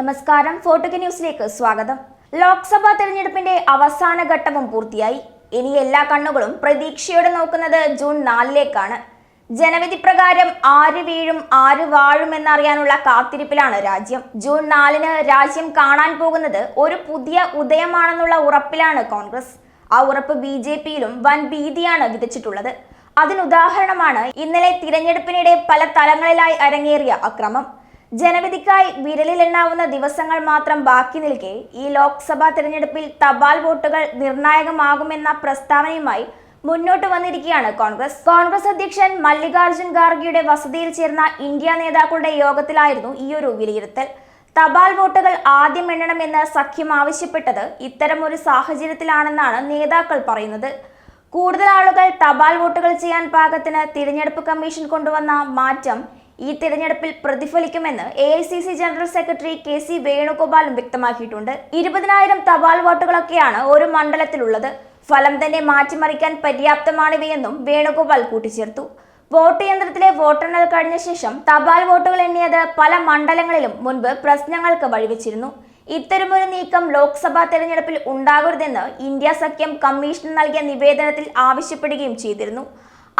നമസ്കാരം. ഫോർട്ടുക ന്യൂസിലേക്ക് സ്വാഗതം. ലോക്സഭാ തെരഞ്ഞെടുപ്പിന്റെ അവസാന ഘട്ടവും പൂർത്തിയായി. ഇനി എല്ലാ കണ്ണുകളും പ്രതീക്ഷയോടെ നോക്കുന്നത് ജൂൺ നാലിലേക്കാണ്. ജനവിധി പ്രകാരം ആര് വീഴും ആര് വാഴും എന്നറിയാനുള്ള കാത്തിരിപ്പിലാണ് രാജ്യം. ജൂൺ നാലിന് രാജ്യം കാണാൻ പോകുന്നത് ഒരു പുതിയ ഉദയമാണെന്നുള്ള ഉറപ്പിലാണ് കോൺഗ്രസ്. ആ ഉറപ്പ് ബി ജെ പിയിലും വൻ ഭീതിയാണ് വിതച്ചിട്ടുള്ളത്. അതിനുദാഹരണമാണ് ഇന്നലെ തിരഞ്ഞെടുപ്പിനിടെ പല തലങ്ങളിലായി അരങ്ങേറിയ അക്രമം. ജനവിധിക്കായി വിരലിലെണ്ണാവുന്ന ദിവസങ്ങൾ മാത്രം ബാക്കി നിൽക്കെ ഈ ലോക്സഭാ തെരഞ്ഞെടുപ്പിൽ തപാൽ വോട്ടുകൾ നിർണായകമാകുമെന്ന പ്രസ്താവനയുമായി മുന്നോട്ട് വന്നിരിക്കുകയാണ് കോൺഗ്രസ്. കോൺഗ്രസ് അധ്യക്ഷൻ മല്ലികാർജുൻ ഖാർഗെയുടെ വസതിയിൽ ചേർന്ന ഇന്ത്യ നേതാക്കളുടെ യോഗത്തിലായിരുന്നു ഈയൊരു വിലയിരുത്തൽ. തപാൽ വോട്ടുകൾ ആദ്യം എണ്ണണമെന്ന് സഖ്യം ആവശ്യപ്പെട്ടത് ഇത്തരമൊരു സാഹചര്യത്തിലാണെന്നാണ് നേതാക്കൾ പറയുന്നത്. കൂടുതൽ ആളുകൾ തപാൽ വോട്ടുകൾ ചെയ്യാൻ പാകത്തിന് തിരഞ്ഞെടുപ്പ് കമ്മീഷൻ കൊണ്ടുവന്ന മാറ്റം ഈ തിരഞ്ഞെടുപ്പിൽ പ്രതിഫലിക്കുമെന്ന് A general secretary K C വേണുഗോപാലും വ്യക്തമാക്കിയിട്ടുണ്ട്. ഇരുപതിനായിരം തപാൽ വോട്ടുകളൊക്കെയാണ് ഒരു മണ്ഡലത്തിലുള്ളത്. ഫലം തന്നെ മാറ്റിമറിക്കാൻ പര്യാപ്തമാണിവയെന്നും വേണുഗോപാൽ കൂട്ടിച്ചേർത്തു. വോട്ട് യന്ത്രത്തിലെ വോട്ടെണ്ണൽ കഴിഞ്ഞ ശേഷം തപാൽ വോട്ടുകൾ എണ്ണിയത് പല മണ്ഡലങ്ങളിലും മുൻപ് പ്രശ്നങ്ങൾക്ക് വഴിവെച്ചിരുന്നു. ഇത്തരമൊരു നീക്കം ലോക്സഭാ തെരഞ്ഞെടുപ്പിൽ ഉണ്ടാകരുതെന്ന് ഇന്ത്യ സഖ്യം കമ്മീഷന് നൽകിയ നിവേദനത്തിൽ ആവശ്യപ്പെടുകയും ചെയ്തിരുന്നു.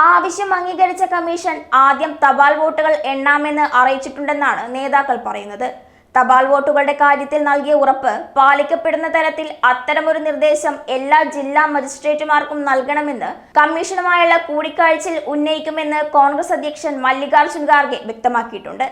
ആവശ്യം അംഗീകരിച്ച കമ്മീഷൻ ആദ്യം തപാൽ വോട്ടുകൾ എണ്ണാമെന്ന് അറിയിച്ചിട്ടുണ്ടെന്നാണ് നേതാക്കൾ പറയുന്നത്. തപാൽ വോട്ടുകളുടെ കാര്യത്തിൽ നൽകിയ ഉറപ്പ് പാലിക്കപ്പെടുന്ന തരത്തിൽ അത്തരമൊരു നിർദ്ദേശം എല്ലാ ജില്ലാ മജിസ്ട്രേറ്റുമാർക്കും നൽകണമെന്ന് കമ്മീഷനുമായുള്ള കൂടിക്കാഴ്ചയിൽ ഉന്നയിക്കുമെന്ന് കോൺഗ്രസ് അധ്യക്ഷൻ മല്ലികാർജുൻ ഖാർഗെ വ്യക്തമാക്കിയിട്ടുണ്ട്.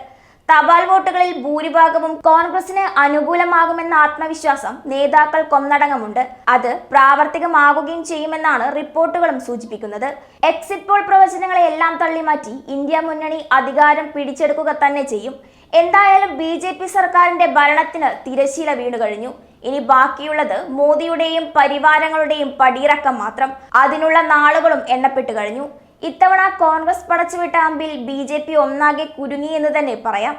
തപാൽ വോട്ടുകളിൽ ഭൂരിഭാഗവും കോൺഗ്രസിന് അനുകൂലമാകുമെന്ന ആത്മവിശ്വാസം നേതാക്കൾ കൊന്നടങ്ങമുണ്ട്. അത് പ്രാവർത്തികമാകുകയും ചെയ്യുമെന്നാണ് റിപ്പോർട്ടുകളും സൂചിപ്പിക്കുന്നത്. എക്സിറ്റ് പോൾ പ്രവചനങ്ങളെ എല്ലാം തള്ളിമാറ്റി ഇന്ത്യ മുന്നണി അധികാരം പിടിച്ചെടുക്കുക തന്നെ ചെയ്യും. എന്തായാലും ബി ജെ പി സർക്കാരിന്റെ ഭരണത്തിന് തിരശീല വീണു കഴിഞ്ഞു ഇനി ബാക്കിയുള്ളത് മോദിയുടെയും പരിവാരങ്ങളുടെയും പടിയിറക്കം മാത്രം. അതിനുള്ള നാളുകളും എണ്ണപ്പെട്ടു കഴിഞ്ഞു. ഇത്തവണ കോൺഗ്രസ് പടച്ചുവിട്ട അമ്പിൽ ബി ജെ പി ഒന്നാകെ കുരുങ്ങി എന്ന് തന്നെ പറയാം.